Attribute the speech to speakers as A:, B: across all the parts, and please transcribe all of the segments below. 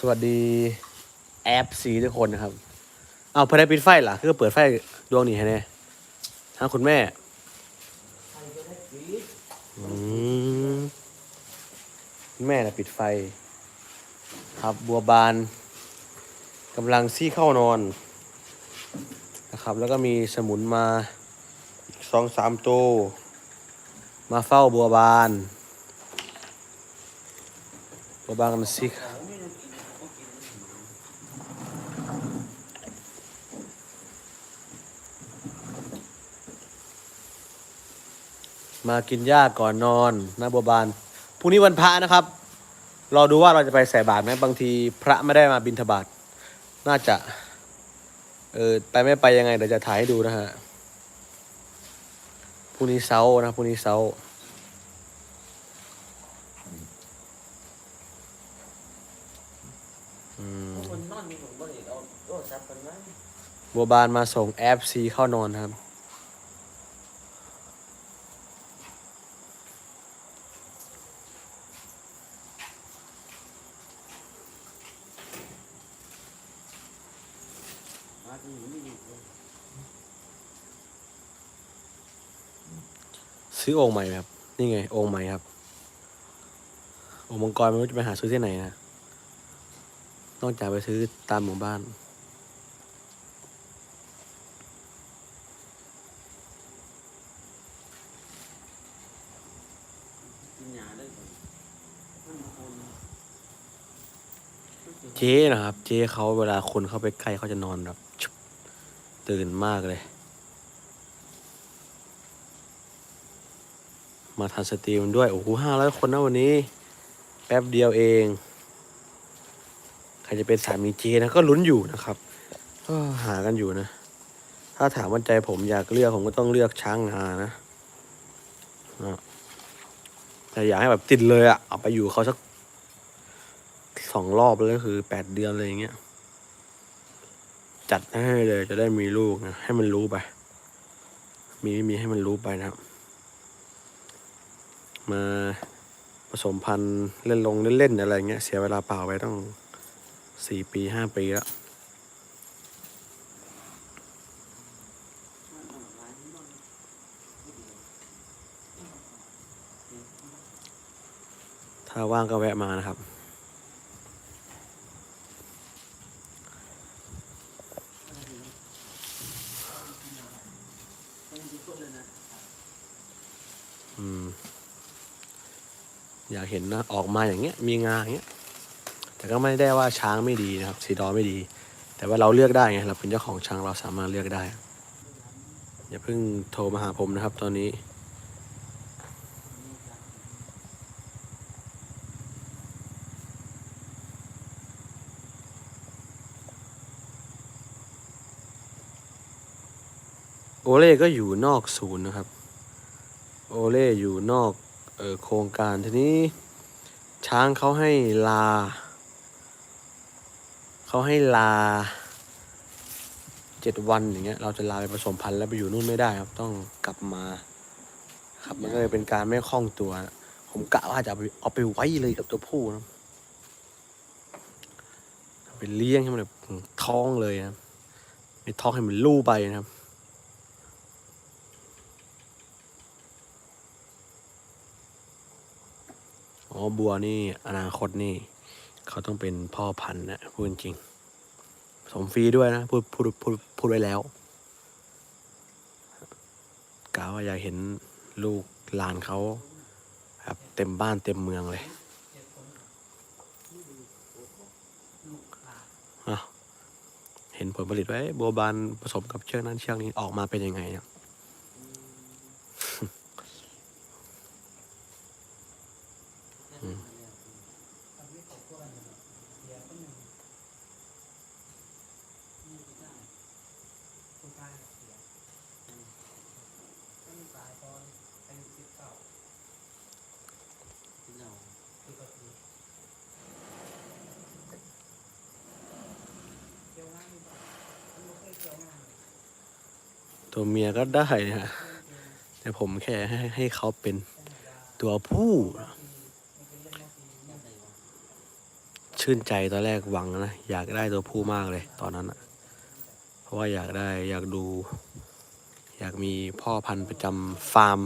A: สวัสดีแอปซีทุกคนนะครับ เอาเพื่อได้ปิดไฟล่ะคือเปิดไฟดวงนี้ให้แน่ทางคุณแม่อืมแม่น่ะปิดไฟ ครับบัวบานกำลังซี่เข้านอนนะครับ แล้วก็มีสมุนมาสองสามตัวมาเฝ้าบัวบานบัวบานกำลังซี่ มากินหญ้าก่อนนอนนะบัวบานพรุ่งนี้วันพระนะครับ รอดูว่าเราจะไปใส่บาตรไหมบางทีพระไม่ได้มาบิณฑบาตน่าจะ เออไปไม่ไปยังไงเดี๋ยวจะถ่ายให้ดูนะฮะพรุ่งนี้เสาร์นะพรุ่งนี้เสาร์อืม
B: คนนอนมีผมก็เลยเอาโทรศัพท์กันไว้
A: บัวบานมาส่งแอปซีเข้านอนครับ
B: มาที่นี่ไม่ดีเลย
A: ซื้อองค์ใหม่ครับ นี่ไง องค์ใหม่ครับโอ่งมังกรไม่รู้จะไปหาซื้อที่ไหนนะ นอกจากไปซื้อตามหมู่บ้าน
B: กินยาได้ก่อนมันคน
A: เจ๊นะครับ เจ๊เขาเวลาคนเข้าไปใกล้เขาจะนอนแบบชุบตื่นมากเลย มาทันสตรีมด้วย โอ้โหห้าร้อยคนนะวันนี้ แป๊บเดียวเอง ใครจะเป็นสามีเจนะก็ลุ้นอยู่นะครับก็หากันอยู่นะ ถ้าถามว่าใจผมอยากเลือกผมก็ต้องเลือกช้างนานะอะแต่อยากให้แบบติดเลยอะเอาไปอยู่เขาสัก องรอบเลยก็คือแปดเดือนอะไรอย่างเงี้ย จัดให้เลยจะได้มีลูกนะให้มันรู้ไป มีไม่มีให้มันรู้ไปนะครับ มาผสมพันธุ์เล่นลงเล่นๆอะไรเงี้ยเสียเวลาเปล่าไปต้องสี่ปีห้าปีแล้วถ้าว่างก็แวะมานะครับ อืม อยาก เห็นนะออกมาอย่างเงี้ยมีงาอย่างเงี้ยแต่ก็ไม่ได้ว่าช้างไม่ดีนะครับสีดอไม่ดี แต่ว่าเราเลือกได้ไงเราเป็นเจ้าของช้างเราสามารถเลือกได้ อย่าเพิ่งโทรมาหาผมนะครับ ตอนนี้ โอเล่ก็อยู่นอกศูนย์นะครับ โอเล่อยู่นอก เออโครงการทีนี้ช้างเขาให้ลา เขาให้ลาเจ็ดวันอย่างเงี้ยเราจะลาไปผสมพันธุ์แล้วไปอยู่นู่นไม่ได้ครับต้องกลับมา ครับมันก็เลยเป็นการไม่คล่องตัวผมกะว่าจะเอาไปเอาไปไว้เลยกับตัวผู้นะเอาไปเลี้ยงให้มันแบบท้องเลยนะไม่ท้องให้มันลู่ไปนะครับ อ๋อบัวนี่อนาคตนี่ เขาต้องเป็นพ่อพันธุ์นะพูดจริงสมฟรีด้วยนะพูดพูดพูดพูดไว้แล้วกล่าวว่าอยากเห็นลูกหลานเขาแบบเต็มบ้านเต็มเมืองเลยเห็นผลผลิตไว้บัวบานผสมกับเชือกนั้นเชือกนี้ออกมาเป็นยังไงเนี่ย ตัวเมียก็ได้นะแต่ผมแค่ให้ให้เขาเป็นตัวผู้ ชื่นใจตอนแรกหวังนะ อยากได้ตัวผู้มากเลย ตอนนั้นอะเพราะว่าอยากได้อยากดู อยากมีพ่อพันธุ์ประจำฟาร์ม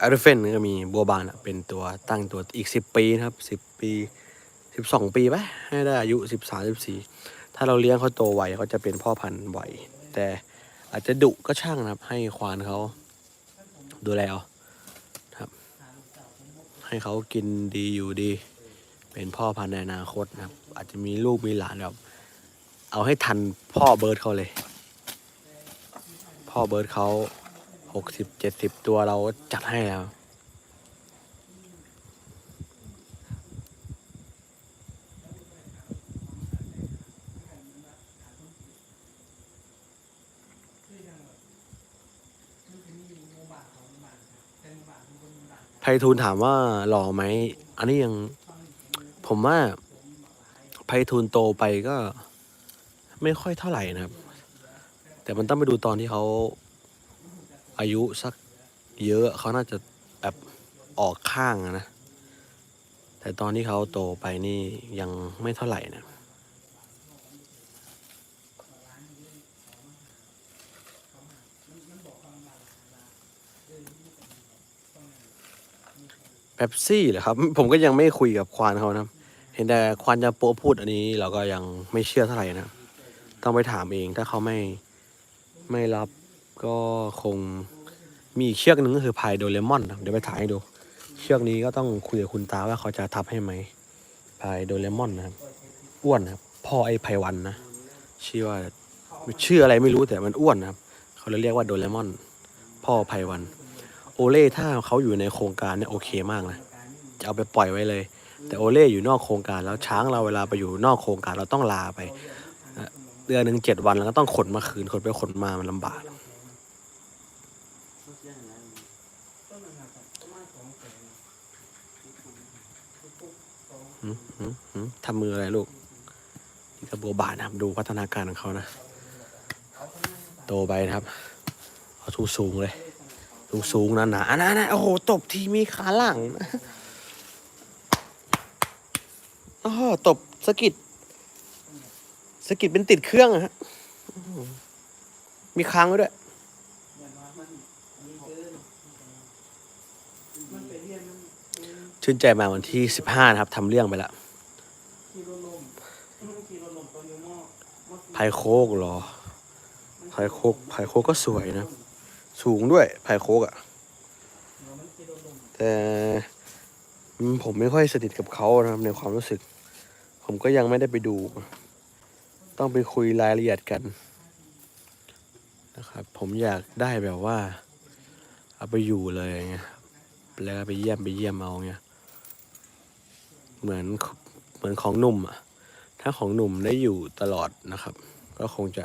A: อาร์เฟนก็มีบัวบานอะเป็นตัวตั้งตัวอีกสิบปีนะครับสิบปีสิบสองปีไหมให้ได้อายุสิบสามสิบสี่ถ้าเราเลี้ยงเขาโตไวเขาจะเป็นพ่อพันธุ์ไวแต่ อาจจะดุก็ช่างนะครับ ให้ควานเขาดูแลเอาครับ ให้เขากินดีอยู่ดี เป็นพ่อพันธุ์ในอนาคตนะครับ อาจจะมีลูกมีหลานแบบเอาให้ทันพ่อเบิร์ดเขาเลย พ่อเบิร์ดเขาหกสิบเจ็ดสิบตัวเราจัดให้แล้ว ไพฑูรย์ถามว่าหล่อไหม อันนี้ยัง ผมว่าไพฑูรย์โตไปก็ ไม่ค่อยเท่าไหร่นะครับ แต่มันต้องไปดูตอนที่เขาอายุสักเยอะเขาน่าจะแบบออกข้างนะ แต่ตอนที่เขาโตไปนี่ยังไม่เท่าไหร่นะ เป๊ปซี่เหรอครับ ผมก็ยังไม่คุยกับควานเขานะเห็นแต่ควานจะโปะพูดอันนี้ เราก็ยังไม่เชื่อเท่าไหร่นะต้องไปถามเองถ้าเขาไม่ไม่รับก็คงมีอีกเชือกหนึ่งก็คือพายโดเรมอนนะเดี๋ยวไปถ่ายให้ดู เชือกนี้ก็ต้องคุยกับคุณตาว่าเขาจะทับให้ไหมพายโดเรมอนนะครับอ้วนนะครับพ่อไอ้ไพวันนะชื่อว่าชื่ออะไรไม่รู้แต่มันอ้วนนะครับ เขาเลยเรียกว่าโดเรมอน พ่อไพวัน โอเล่ถ้าเขาอยู่ในโครงการเนี่ยโอเคมากนะ จะเอาไปปล่อยไว้เลย แต่โอเล่อยู่นอกโครงการแล้วช้างเราเวลาไปอยู่นอกโครงการเราต้องลาไป เดือนหนึ่งเจ็ดวันแล้วก็ต้องขนมาคืนขนไปขนมามันลำบาก ทำมืออะไรลูกนี่ก็บัวบานนะครับ ดูพัฒนาการของเขานะ โตไปนะครับ เอาสูงสูงเลย สูงสูงๆนะหนานะนะโอ้โห ตบทีมีขาหลังโอ้โหตบสะกิดสะกิดเป็นติดเครื่องอะฮะมีค้างไว้ด้วยชื่นใจมาวันที่สิบห้านะครับทำเรื่องไปแล้วไพโคกเหรอไพโคกไพโคกก็สวยนะ สูงด้วยไพโคกอะ่ะ แต่ผมไม่ค่อยสนิทกับเขานะครับในความรู้สึก ผมก็ยังไม่ได้ไปดู ต้องไปคุยรายละเอียดกันนะครับผมอยากได้แบบว่า เอาไปอยู่เลยไงแล้วไปเยี่ยมไปเยี่ยมเอาเงี้ยเหมือนเหมือนของหนุ่มอะถ้าของหนุ่มได้อยู่ตลอดนะครับ ก็คงจะ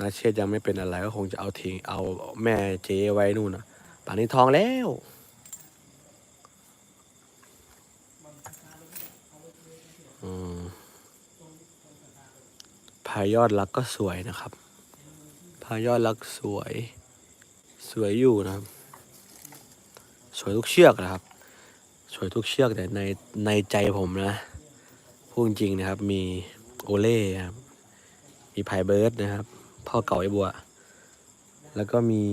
A: นาเชษยังไม่เป็นอะไรก็คงจะเอาทิ้งเอาแม่เจ๊ไว้นู่นอะป่านนี้ทองแล้วอืมพายอดรักก็สวยนะครับ พายอดรักสวย สวยอยู่นะครับ สวยทุกเชือกนะครับ สวยทุกเชือกแต่ในในใจผมนะพูดจริงนะครับ มีโอเล่ครับ มีไพเบิร์ดนะครับ พ่อเก่าไอ้บัว แล้วก็มี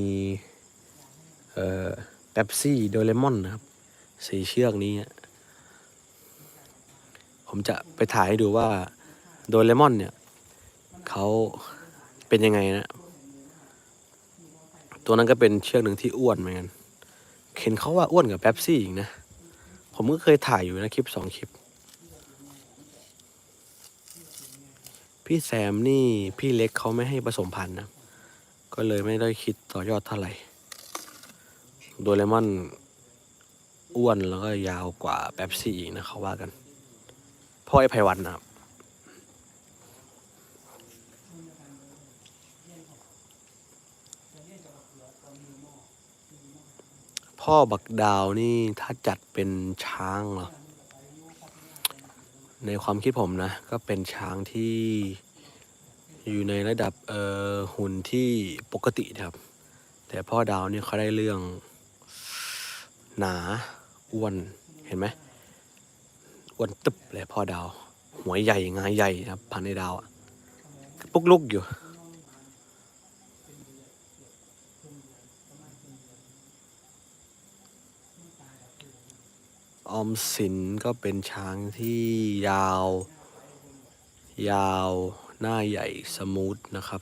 A: เอ่อเป๊ปซี่โดเรมอนนะครับสีเชือกนี้ ผมจะไปถ่ายให้ดูว่าโดเรมอนเนี่ยเขาเป็นยังไงนะ ตัวนั้นก็เป็นเชือกหนึ่งที่อ้วนเหมือนกันเห็นเขาว่าอ้วนกับแป๊บซี่อีกนะ ผมก็เคยถ่ายอยู่นะคลิปสองคลิป พี่แซมนี่พี่เล็กเขาไม่ให้ผสมพันธุ์นะ ก็เลยไม่ได้คิดต่อยอดเท่าไหร่โดเรมอนอ้วนแล้วก็ยาวกว่าแป๊บซี่อีกนะเขาว่ากัน พ่อไอ้ไพวันนะครับ พ่อบักดาวนี่ถ้าจัดเป็นช้างเหรอ ในความคิดผมนะ ก็เป็นช้างที่อยู่ในระดับเอ่อหุ่นที่ปกติครับ แต่พ่อดาวเนี่ยเขาได้เรื่องหนาอ้วนเห็นไหมอ้วนตึบเลยพ่อดาว หัวใหญ่งาใหญ่ครับพันในดาวอะปุกลุกอยู่ ออมสินก็เป็นช้างที่ยาว ยาวหน้าใหญ่สมูทนะครับ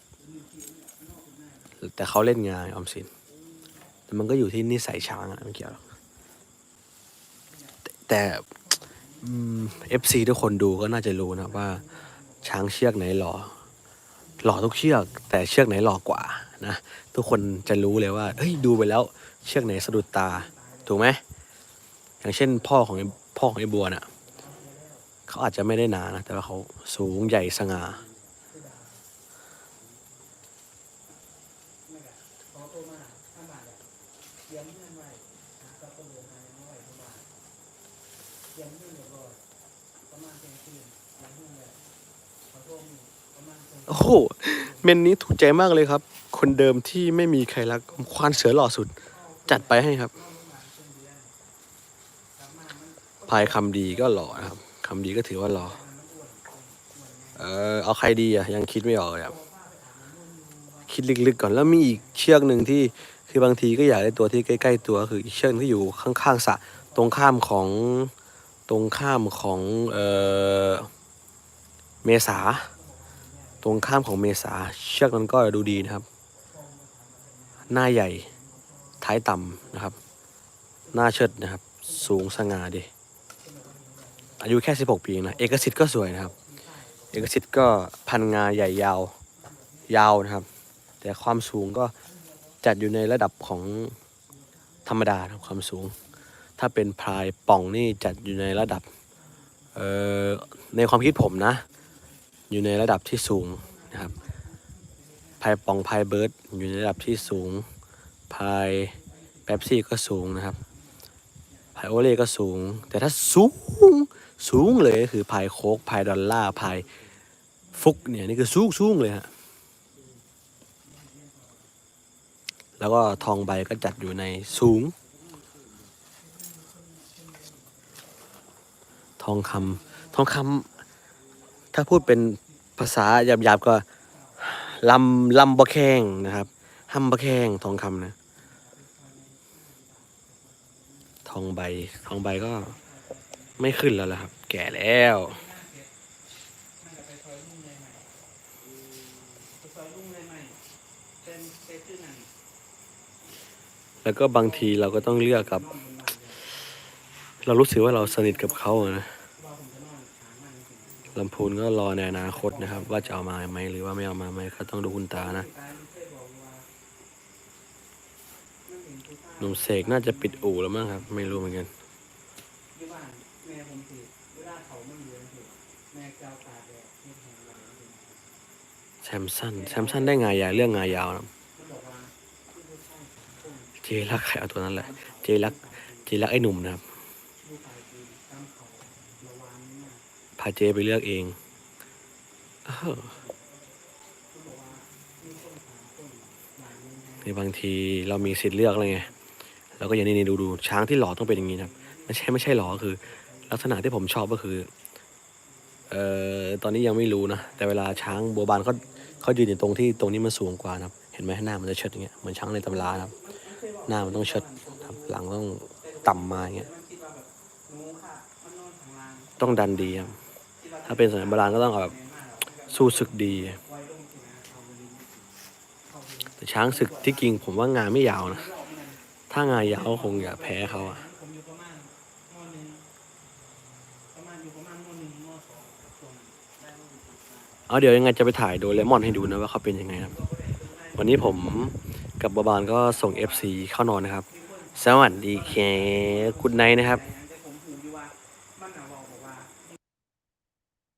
A: แต่เขาเล่นงานออมสิน แต่มันก็อยู่ที่นิสัยช้างอะไม่เกี่ยวหรอกแต่แต่เอฟซีทุกคนดูก็น่าจะรู้นะว่า ช้างเชือกไหนหล่อหล่อทุกเชือก แต่เชือกไหนหล่อกว่านะทุกคนจะรู้เลยว่าเฮ้ยดูไปแล้วเชือกไหนสะดุดตาถูกไหม อย่างเช่นพ่อของไอพ่อของไอ้บัวน่ะเขาอาจจะไม่ได้หนานะ แต่ว่าเขาสูงใหญ่สง่าโอ้โหเมนนี้ถูกใจมากเลยครับ คนเดิมที่ไม่มีใครรักควานเสือหล่อสุด จัดไปให้ครับ พายคำดีก็หล่อนะครับคำดีก็ถือว่าหล่อเออเอาใครดีอะยังคิดไม่ออกเลยครับคิดลึกๆก่อนแล้วมีอีกเชือกหนึ่งที่คือบางทีก็อยากได้ตัวที่ใกล้ ๆ ตัวคืออีกเชือกที่อยู่ข้างๆสะตรงข้ามของตรงข้ามของเออเมษา ตรงข้ามของเมษา เชือกนั้นก็ดูดีนะครับ หน้าใหญ่ท้ายต่ำนะครับ หน้าเชิดนะครับ สูงสง่าดี อายุแค่ 16 ปีนะเอกสิทธิ์ก็สวยนะครับ เอกสิทธิ์ก็พันงาใหญ่ยาวยาวนะครับ แต่ความสูงก็จัดอยู่ในระดับของธรรมดาครับความสูง ถ้าเป็นพลายป่องนี่จัดอยู่ในระดับเอ่อในความคิดผมนะ อยู่ในระดับที่สูงนะครับพายปองพายเบิร์ดอยู่ในระดับที่สูงพายแป๊บซี่ก็สูงนะครับพายโอเล่ก็สูง แต่ถ้าสูง สูงเลยก็คือพายโคกพายดอลล่าร์พายฟุกเนี่ยนี่คือสูงสูงเลยฮะแล้วก็ทองใบก็จัดอยู่ในสูง ทองคำทองคำถ้าพูดเป็นภาษาหยาบๆก็ลำลำบะแข้งนะครับห้ำบะแข้งทองคำนะ ทองใบทองใบก็ ไม่ขึ้นแล้วล่ะครับ แก่แล้วแล้วก็บางทีเราก็ต้องเลือกกับ เรารู้สึกว่าเราสนิทกับเขาอะนะลำพูนก็รอในอนาคตนะครับ ว่าจะเอามาไหมหรือว่าไม่เอามาไหมก็ต้องดูคุณตานะหนุ่มเสกน่าจะปิดอู่แล้วมั้งครับ ไม่รู้เหมือนกัน
B: ที่บ้าน แม่ผมสิเวลาเขาไม่เลี้ยงสิแม่เจ้าตาแดดที่แข็งแรง
A: แซมสันแซมสันได้งายใหญ่เรื่องงายยาวนะ
B: เขาบอกว่าที่ผู้ชายคน
A: เจรักใครเอาตัวนั้นแหละ เจรักเจรักไอ้หนุ่มนะครับ
B: ลูกชายคือตามเขาระวังเนี่ย
A: พาเจไปเลือกเองเออ
B: เขาบอกว่ามีคนหาคนหลายเงิน
A: ในบางทีเรามีสิทธิ์เลือกอะไรไงเราก็อย่างนี้นี่ดูดูช้างที่หล่อต้องเป็นอย่างนี้นะครับไม่ใช่ไม่ใช่หล่อคือ ลักษณะที่ผมชอบก็คือ เอ่อ ตอนนี้ยังไม่รู้นะ แต่เวลาช้างบัวบานเขาเขายืนอยู่ตรงที่ตรงนี้มันสูงกว่านะครับ เห็นไหมหน้ามันจะเชิดอย่างเงี้ย เหมือนช้างในตำราครับ หน้ามันต้องเชิดครับ หลังต้องต่ำมาอย่างเงี้ย ต้องดันดีครับ ถ้าเป็นสมัยโบราณก็ต้องแบบสู้ศึกดี แต่ช้างศึกที่จริงผมว่างานไม่ยาวนะ ถ้างานยาวคงอย่าแพ้เขาอะ เอาเดี๋ยวยังไงจะไปถ่ายโดเรมอนให้ดูนะว่าเขาเป็นยังไงครับ วันนี้ผมกับบาบานก็ส่ง FC เข้านอนนะครับ สวัสดีแคคุณไนนะครับ